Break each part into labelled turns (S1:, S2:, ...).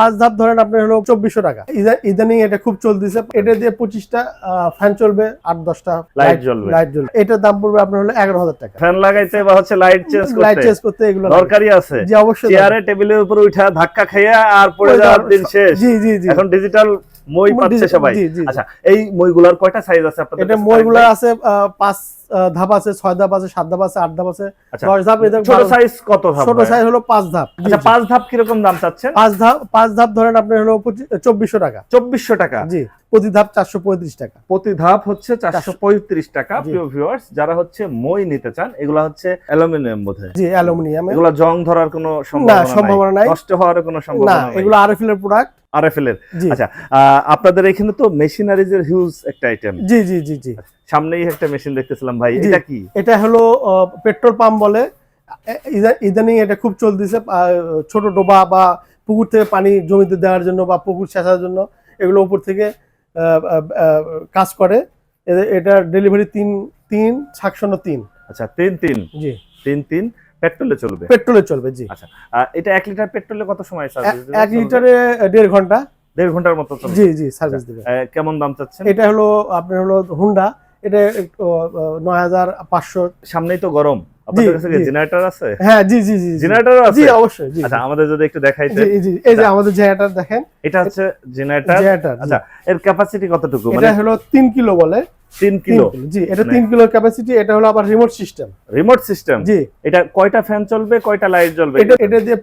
S1: পাঁচ ধাপ ধরেন আপনার হলো চব্বিশশো টাকা। ইদানিং এটা খুব চলতেছে। এটা দিয়ে পঁচিশটা ফ্যান চলবে আট দশটা
S2: লাইট জ্বলবে।
S1: লাইট জ্বলবে। এটার দাম পড়বে আপনার হলো এগারো হাজার টাকা।
S2: ফ্যান লাগাইতে বা হচ্ছে লাইট চেঞ্জ করতে।
S1: লাইট চেঞ্জ করতে এগুলো
S2: দরকারই আছে।
S1: জি অবশ্যই
S2: চেয়ারে টেবিলের উপর উঠা ধাক্কা খাইয়া আর পড়ে যাওয়ার- দিন শেষ।
S1: জি জি জি।
S2: এখন ডিজিটাল মই পাচ্ছে সবাই। আচ্ছা এই মইগুলার কয়টা সাইজ আছে আপনাদের
S1: এটা
S2: কাছে?
S1: মইগুলো আছে পাঁচ ধাপ আছে ছয় ধাপ আছে সাত ধাপ আছে আট ধাপ আছে
S2: আচ্ছা,
S1: দশ ধাপ
S2: ছোট সাইজ কত ধাপ
S1: ছোট সাইজ হলো পাঁচ ধাপ।
S2: আচ্ছা পাঁচ ধাপ কীরকম দাম চাচ্ছেন?
S1: পাঁচ ধাপ পাঁচ ধাপ ধরেন আপনার হলো চব্বিশশো টাকা।
S2: চব্বিশশো টাকা?
S1: জি প্রতি ধাপ চারশো পঁয়ত্রিশ টাকা।
S2: প্রতি ধাপ হচ্ছে চারশো পঁয়ত্রিশ টাকা। প্রিয় ভিউয়ার্স যারা হচ্ছে মই নিতে চান এগুলা হচ্ছে অ্যালুমিনিয়াম বোধ হয়
S1: জি অ্যালুমিনিয়াম।
S2: এগুলা জং ধরার কোনো সম্ভাবনা
S1: নাই।
S2: নষ্ট হওয়ার কোনো সম্ভাবনা নাই।
S1: এগুলো আরএফএল এর প্রোডাক্ট
S2: আরএফএল এর। আচ্ছা আপনাদের এখানে তো মেশিনারিজ এর হিউজ একটা আইটেম
S1: জি জি জি জি।
S2: সামনেই একটা মেশিন দেখতেছিলাম ভাই এটা কি?
S1: এটা হলো পেট্রোল পাম্প বলে। ইদানিং এটা খুব চলতেছে ছোট ডোবা বা পুকুর থেকে পানি জমিতে দেওয়ার জন্য বা পুকুর সেচার জন্য এগুলো উপর থেকে কাজ করে। এটা ডেলিভারি তিন তিন সাকশন তিন।
S2: আচ্ছা তিন তিন।
S1: জি।
S2: তিন তিন। পেট্রোলে চলবে?
S1: পেট্রোলে চলবে জি।
S2: আচ্ছা এটা লিটার পেট্রোলে কত সময় সার্ভিস
S1: এক লিটারে
S2: ঘণ্টা। ঘণ্টার মতো চলবে?
S1: জি জি সার্ভিস দেবে।
S2: কেমন দাম চাচ্ছেন?
S1: এটা হলো আপনার হলো হুন্ডা এটা নয় হাজার পাঁচশো।
S2: সামনেই তো গরম। আপনাদের কাছে জেনারেটর আছে?
S1: হ্যাঁ জি জি জি অবশ্যই জি।
S2: আচ্ছা আমাদের যদি একটু দেখাইতে।
S1: জি জি এই যে আমাদের জেনারেটর দেখেন
S2: এটা হচ্ছে জেনারেটর আচ্ছা এর ক্যাপাসিটি কতটুকু?
S1: এটা
S2: মানে
S1: হলো তিন কিলো বলে।
S2: তিন
S1: তিন
S2: কিলো।
S1: কিলো জি এটা
S2: মানে-
S1: তিন কিলো ক্যাপাসিটি এটা হলো আবার রিমোট সিস্টেম
S2: রিমোট সিস্টেম
S1: জি।
S2: এটা কয়টা ফ্যান চলবে কয়টা লাইট জ্বলবে?
S1: এটা এটা দিয়ে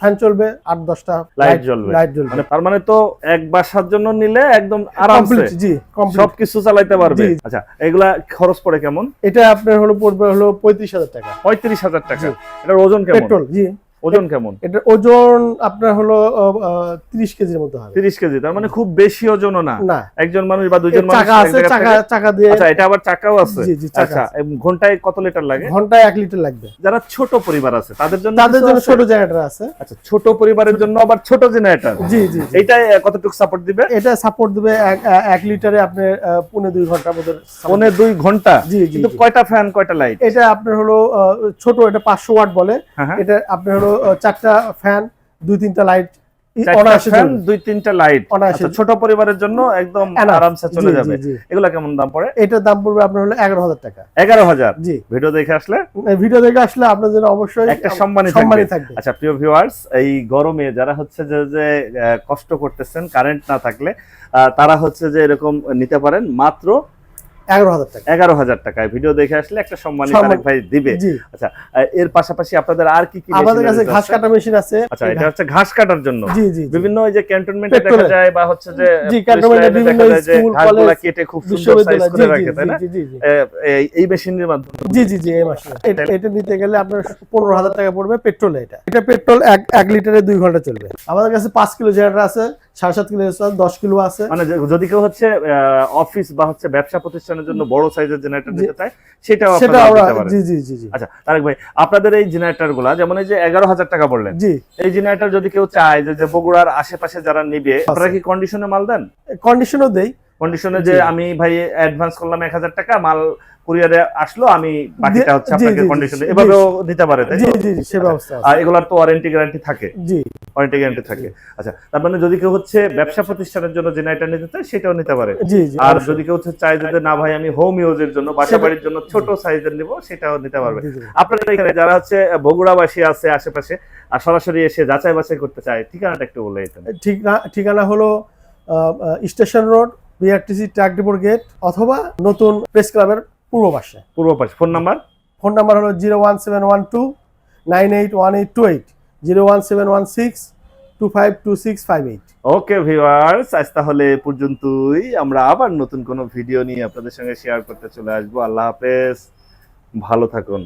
S1: ফ্যান চলবে আট দশটা
S2: লাইট জ্বলবে।
S1: লাইট জ্বলবে।
S2: মানে তার মানে তো এক বাসার জন্য নিলে একদম আরামসে
S1: জি কমপ্লিট
S2: সবকিছু চালাইতে পারবে। আচ্ছা এগুলা খরচ পড়ে কেমন?
S1: এটা আপনার হলো পড়বে হলো পঁয়ত্রিশ হাজার টাকা।
S2: পঁয়ত্রিশ হাজার টাকা।
S1: জি।
S2: এটার ওজন কেমন?
S1: পেট্রোল জি।
S2: ওজন কেমন?
S1: এটা ওজন আপনার হলো তিরিশ কেজির মতো হবে।
S2: তিরিশ কেজি তার মানে খুব বেশি ওজনও না।
S1: না।
S2: একজন মানুষ বা দুজন মানুষ
S1: চাকা আছে চাকা চাকা দিয়ে
S2: আচ্ছা এটা আবার চাকাও আছে?
S1: জি জি
S2: আচ্ছা ঘন্টায় কত লিটার লাগে?
S1: ঘন্টায় এক লিটার লাগবে।
S2: যারা ছোট পরিবার আছে তাদের জন্য
S1: তাদের জন্য ছোট জেনারেটর আছে।
S2: আচ্ছা ছোট পরিবারের জন্য আবার ছোট জেনারেটর
S1: জি জি।
S2: এইটা কতটুকু সাপোর্ট দিবে?
S1: এটা সাপোর্ট দিবে এক এক লিটারে আপনার আহ, পৌনে দুই ঘণ্টার মধ্যে
S2: পৌনে দুই ঘণ্টা?
S1: জি
S2: কিন্তু কয়টা ফ্যান কয়টা লাইট
S1: এটা আপনার হলো ছোট এটা পাঁচশো ওয়াট বলে।
S2: হ্যাঁ হ্যাঁ।
S1: এটা আপনার হলো চারটা ফ্যান দুই তিনটা লাইট।
S2: দুই লাইট আচ্ছা ছোট পরিবারের জন্য একদম আরামসে চলে যাবে।
S1: জি, জি।
S2: এগুলা কেমন দাম পড়ে?
S1: এটার দাম পড়বে আপনার হলো এগারো হাজার টাকা।
S2: এগারো হাজার?
S1: জি।
S2: ভিডিও দেখে আসলে?
S1: ভিডিও দেখে আসলে জন্য অবশ্যই
S2: একটা থাকবে। আচ্ছা প্রিয় ভিউয়ার্স এই গরমে যারা হচ্ছে যে যে কষ্ট করতেছেন কারেন্ট না থাকলে তারা হচ্ছে যে এরকম নিতে পারেন। মাত্র
S1: এগারো হাজার টাকা।
S2: এগারো হাজার টাকায় ভিডিও দেখে আসলে একটা সম্মানী
S1: সম্মান-
S2: ভাই দিবে। আচ্ছা এর পাশাপাশি আপনাদের আর কি কি
S1: আমাদের কাছে ঘাস কাটা মেশিন আছে।
S2: আচ্ছা এটা হচ্ছে ঘাস কাটার জন্য।
S1: জি জি জি।
S2: বিভিন্ন ওই যে ক্যান্টনমেন্টে দেখা যায় বা হচ্ছে যে
S1: জি, ক্যান্টনমেন্টে বিভিন্ন
S2: দেখা যায় যে
S1: স্কুল, কলেজ,
S2: কেটে খুব সুন্দর সাইজ করে
S1: জি
S2: রাখে তাই
S1: জি
S2: না?
S1: জি জি জি।
S2: এ- এই- এই মেশিনের মাধ্যমে।
S1: জি জি জি এই মাসে এটা এটা নিতে গেলে আপনার পনেরো হাজার টাকা পড়বে পেট্রোলে এটা। এটা পেট্রোল এক এক লিটারে দুই ঘণ্টা চলবে। আমাদের কাছে পাঁচ কিলো জেনারেটর আছে। সাড়ে সাত কিলো দশ কিলো আছে।
S2: মানে যদি কেউ হচ্ছে অফিস বা হচ্ছে ব্যবসা প্রতিষ্ঠানের জন্য বড় সাইজের জেনারেটর নিতে চায় সেটাও
S1: সেটা জি জি জি জি।
S2: আচ্ছা তারেক ভাই আপনাদের এই জেনারেটরগুলা যেমন এই যে এগারো হাজার টাকা বললেন
S1: জি।
S2: এই জেনারেটর যদি কেউ চায় যে যে বগুড়ার আশেপাশে যারা নিবে আপনারা কি কন্ডিশনে মাল দেন?
S1: কন্ডিশনও দেই।
S2: কন্ডিশনে যে আমি ভাই অ্যাডভান্স করলাম এক হাজার টাকা মাল কুরিয়ারে আসলো আমি বাকিটা হচ্ছে আপনাকে কন্ডিশনে এভাবেও দিতে পারে তাই
S1: জি জি সে ব্যবস্থা
S2: আর এগুলার তো ওয়ারেন্টি গ্যারান্টি থাকে।
S1: জি।
S2: ওয়ারেন্টি গ্যারান্টি থাকে। আচ্ছা তার মানে যদি কেউ হচ্ছে ব্যবসা প্রতিষ্ঠানের জন্য জেনারেটর নিতে চায় সেটাও নিতে পারে।
S1: জি জি
S2: আর যদি কেউ হচ্ছে চায় যে না ভাই আমি হোম ইউজের জন্য বাসা বাড়ির জন্য ছোট সাইজের নিব সেটাও নিতে পারবে। আপনাদের এখানে যারা হচ্ছে বগুড়াবাসী আছে আশেপাশে আর সরাসরি এসে যাচাই বাছাই করতে চায় ঠিকানাটা একটু বলে দিতেন।
S1: ঠিক না ঠিকানা হলো স্টেশন রোড বিআরটিসি ট্রাক ডিপোর গেট অথবা নতুন প্রেস ক্লাবের পূর্ব পাশে।
S2: পূর্ব পাশে ফোন নাম্বার?
S1: ফোন নাম্বার হলো zero one seven one two nine eight one eight two eight zero one seven one six two five two six five eight.
S2: Okay viewers আজ তাহলে এ পর্যন্তই। আমরা আবার নতুন কোনো ভিডিও নিয়ে আপনাদের সঙ্গে শেয়ার করতে চলে আসব। আল্লাহ হাফেজ। ভালো থাকুন।